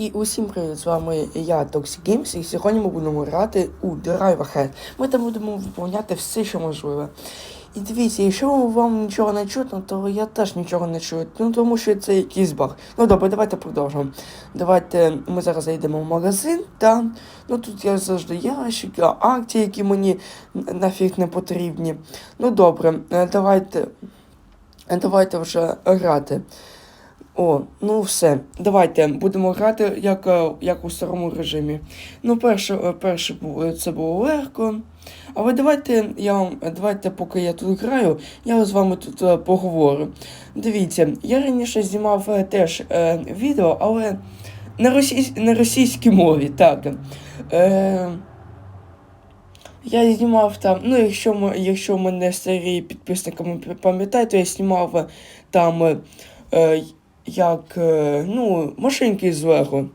І усім привіт, з вами я, Games, і сьогодні ми будемо грати у Drive Ahead. Ми там будемо виповняти все, що можливе. І дивіться, якщо вам нічого не чутно, то я теж нічого не чую, ну тому що це якийсь баг. Ну добре, давайте продовжимо. Давайте ми зараз зайдемо в магазин, та ну тут я завжди ящики, акції, які мені нафіг не потрібні. Ну добре, е, давайте, давайте вже грати. О, ну все. Давайте будемо грати як, е, як у старому режимі. Ну, перше, е, перше було- це було легко. Але давайте я вам, давайте, поки я тут граю, я з вами тут е, поговорю. Дивіться, я раніше знімав е, теж е, відео, але на, російсь, на російській мові, так. Е, я знімав там, ну, якщо, якщо мене старі підписники пам'ятають, то я знімав е, там. е, е, як е, ну, машинки з Лего.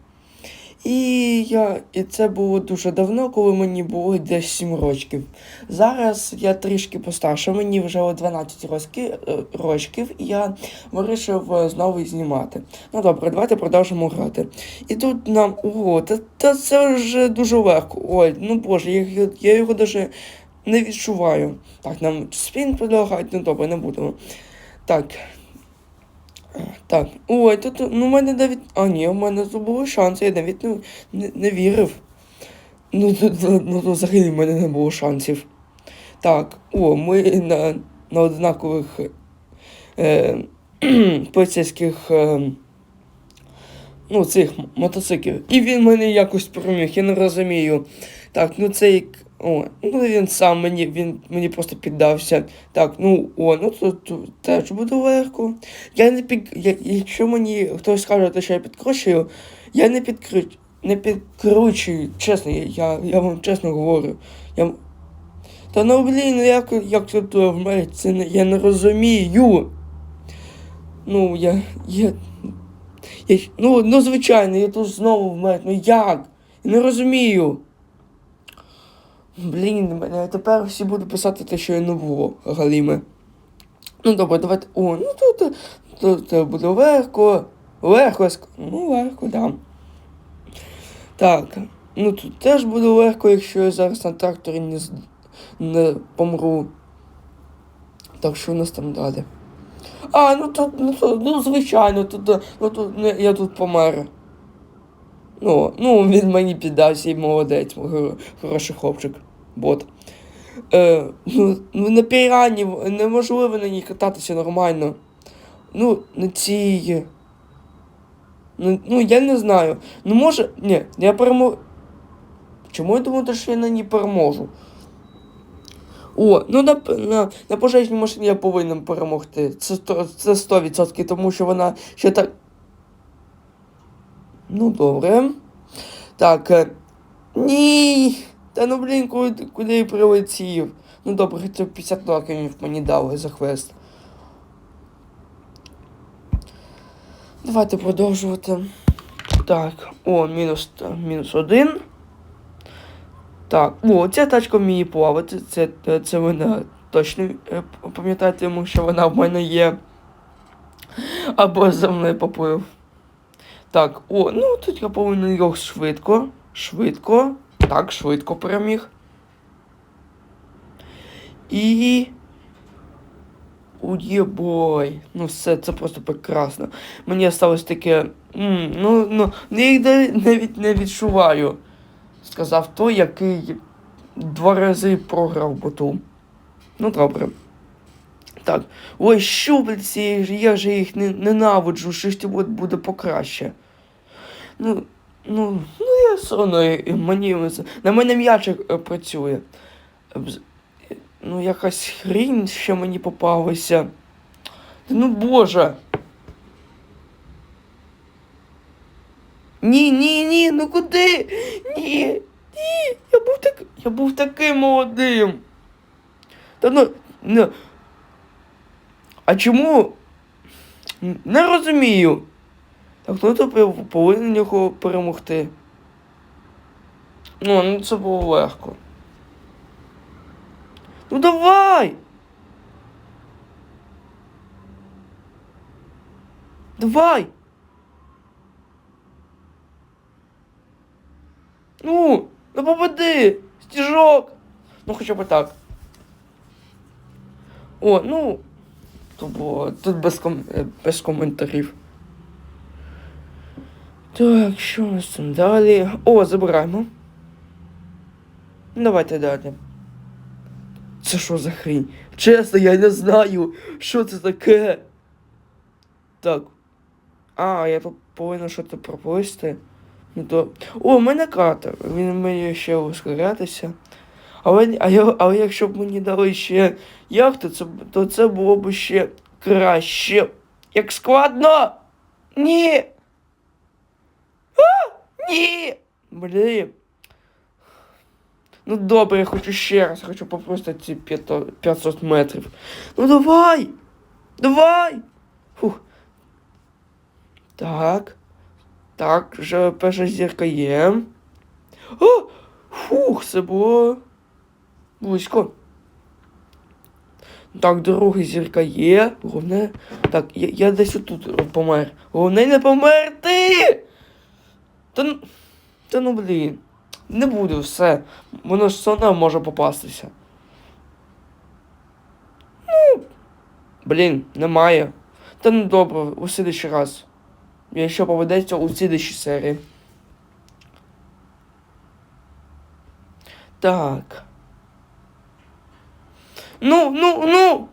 І, я, і це було дуже давно, коли мені було десь 7 років. Зараз я трішки постарше, мені вже 12 роки, е, рочків, і я вирішив е, знову знімати. Ну добре, давайте продовжимо грати. І тут нам. О, та, та це вже дуже легко. Ой, ну боже, я, я його даже не відчуваю. Так, нам спін предлагають, ну добре, не будемо. Так, так, ой, тут ну, у мене навіть. А ні, у мене тут були шанси, я навіть не, не, не вірив. Ну, тут, ну, взагалі в мене не було шансів. Так, о, ми на, на однакових е, поліцейських е, ну, цих мотоциклів. І він мене якось переміг, я не розумію. Так, ну цей. О, ну він сам мені, він мені просто піддався. Так, ну о, ну тут, тут теж буде легко. Я не під. Я, якщо мені хтось скаже, що я підкручую, я не підкру... не підкручую. Чесно, я, я, вам чесно говорю. Я... Та ну блін, ну як, як тут е, вмерти, це не, я не розумію. Ну, я. я, я ну, ну, звичайно, я тут знову вмер. Ну як? Я не розумію. Блін, мене тепер всі будуть писати те, що я не було, Галіме. Ну добре, давайте. О, ну тут, тут, тут буде легко. Легко, ну легко, да. Так. Ну тут теж буде легко, якщо я зараз на тракторі не, не помру. Так що у нас там далі? А, ну тут, ну, тут, ну звичайно, тут, ну, тут не, я тут помер. Ну, ну, він мені піддався і молодець, хороший хлопчик, бот. Е, ну, ну, на пірані неможливо на ній кататися нормально. Ну, на цій. Ну, ну, я не знаю. Ну, може. Ні, я переможу. Чому я думаю, що я на ній переможу? О, ну на, на, на пожежній машині я повинен перемогти. Це, сто- це 100%, тому що вона ще так. Ну, добре. Так. е, Ні. Та ну блін, куди, куди я прилетів? Ну добре, хоча б 50 років мені дали за хвест. Давайте продовжувати. Так, о, мінус, мінус один. Так, о, ця тачка вміє плавати. Це, це вона точно е, пам'ятаєте, тому що вона в мене є. Або за мною поплив. Так, о, ну тут я повинен його швидко. Швидко. Так, швидко переміг. І. У єбой. Ну все, це просто прекрасно. Мені осталось таке. м, ну, ну, я їх навіть не відчуваю. Сказав той, який два рази програв боту. Ну, добре. Так. Ой, щупальці, я же їх не, ненавиджу, щось тут буде покраще. Ну, ну, ну я все одно, мені на мене м'ячик е, працює. Ну, якась хрінь ще мені попалася. Ну боже. Ні, ні, ні, ну куди? Ні, ні, я був так. Я був таким молодим. Та ну. ну. А чому? Не розумію. Так хто то повинен його перемогти? Ну, ну це було легко. Ну давай! Давай! Ну, ну попади! Стіжок! Ну хоча б так. О, ну. То було. Тут без, ком... е, без коментарів. Так, що у нас там далі? О, забираємо. Давайте далі. Це що за хрінь? Чесно, я не знаю, що це таке. Так. А, я повинен щось пропустити. Ну то. О, у мене катер. Він вміє ще ускорятися. Але, а я, але якщо б мені дали ще яхту, це, то це було б ще краще. Як складно! Ні! Ні! Блін. Ну добре, я хочу ще раз, хочу попросити ці 500 500 метрів. Ну давай! Давай! Фух. Так. Так, вже перша зірка є. О! Фух, це було близько. Так, друга зірка є. Головне. Так, я, я десь отут помер. Головне не померти! Та, та ну блін. Не буду все. Воно ж все одно може попастися. Ну. Блін, немає. Та ну добре, у слідчий раз. Якщо поведеться у слідчій серії. Так. Ну, ну, ну!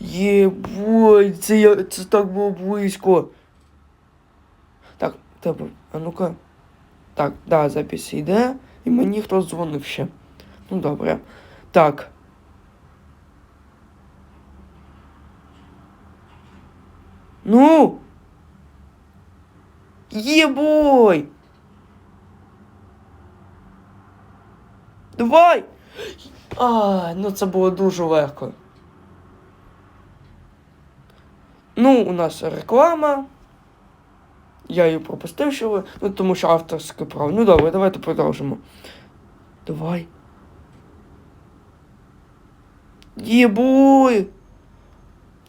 Єбой, це, я, це так було близько. Так, тебе, а ну-ка. Так, да, запись йде, і мені хтось дзвонив ще. Ну добре. Так. Ну. Єбой! Давай! А, ну це було дуже легко. Ну, у нас реклама. Я її пропустив, що. Ну, тому що авторське право. Ну добре, давайте продовжимо. Давай. Єбой!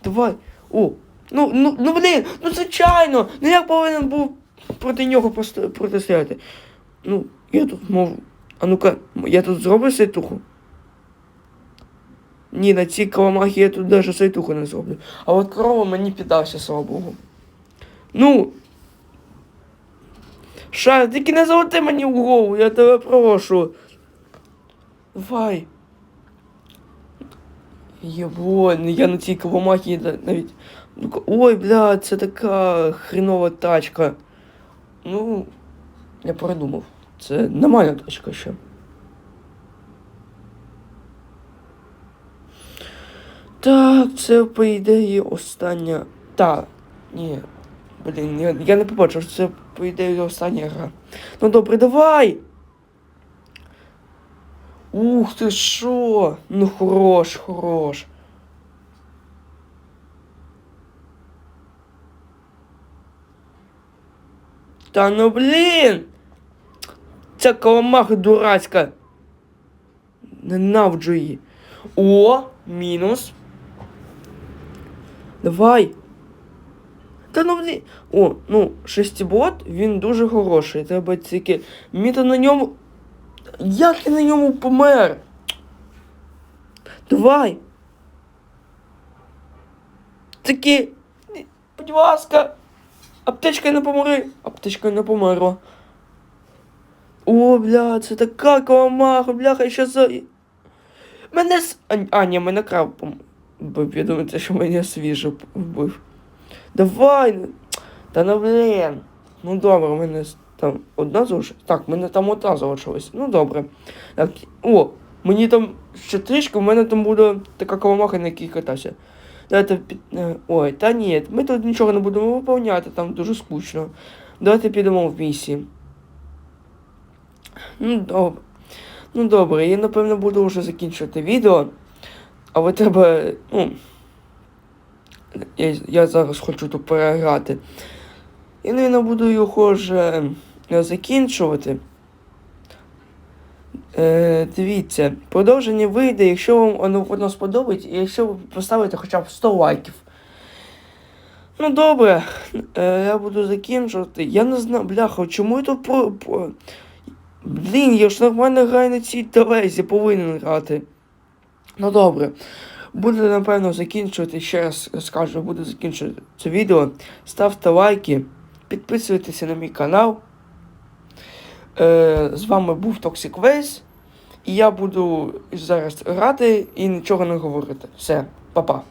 Давай. О! Ну, ну, ну блін, ну звичайно! Ну як повинен був проти нього протистояти? Ну, я тут можу. А ну-ка, я тут зроблю сайтуху? Ні, на цій каламахі я тут навіть сайтуху не зроблю. А от корова мені піддався, слава Богу. Ну. Шар, тільки не золоти мені в голову, я тебе прошу. Давай. Єбо, я на цій каламахі да- навіть. Ну, Ой, бля, це така хренова тачка. Ну, я передумав. Це нормальна тачка ще. Так, це по ідеї остання. Та. Ні. Блін, я, я не побачив, що це по ідеї остання гра. Ну добре, давай! Ух ти що? Ну хорош, хорош. Та ну блін! Ця каламаха дурацька. Ненавиджу її. О, мінус. Давай. Та ну блін. О, ну, шестибот, він дуже хороший. Треба тільки. Міти на ньому. Як я на ньому помер? Давай. Такі. Будь ласка. Аптечка не помери. Аптечка не померла. О, бля, це така каламаха, бляха, ще за. Мене с. А, ні, мене пом... вбив. Я думаю, що мене свіжо вбив. Давай. ну. Та ну блін. Ну добре, у мене там одна залишилась. Так, в мене там одна залишилась. Ну добре. Так, о, мені там ще трішки, у мене там буде така каламаха, на якій катався. Давайте під... е, Ой, та ні, ми тут нічого не будемо виповняти, там дуже скучно. Давайте підемо в місії. Ну, добре. Ну добре, я напевно буду вже закінчувати відео. Але треба. Ну. Я, я зараз хочу тут переграти. І не буду його вже е, закінчувати. Е, дивіться, продовження вийде, якщо вам воно, воно сподобається, і якщо ви поставите хоча б 100 лайків. Ну добре, е, я буду закінчувати. Я не знаю, бляха, чому я тут про. про... Блін, я ж нормально граю на цій телезі, повинен грати. Ну добре. Буду, напевно, закінчувати, ще раз скажу, буду закінчувати це відео. Ставте лайки, підписуйтеся на мій канал. Е, з вами був Toxic Waze. І я буду зараз грати і нічого не говорити. Все, па-па.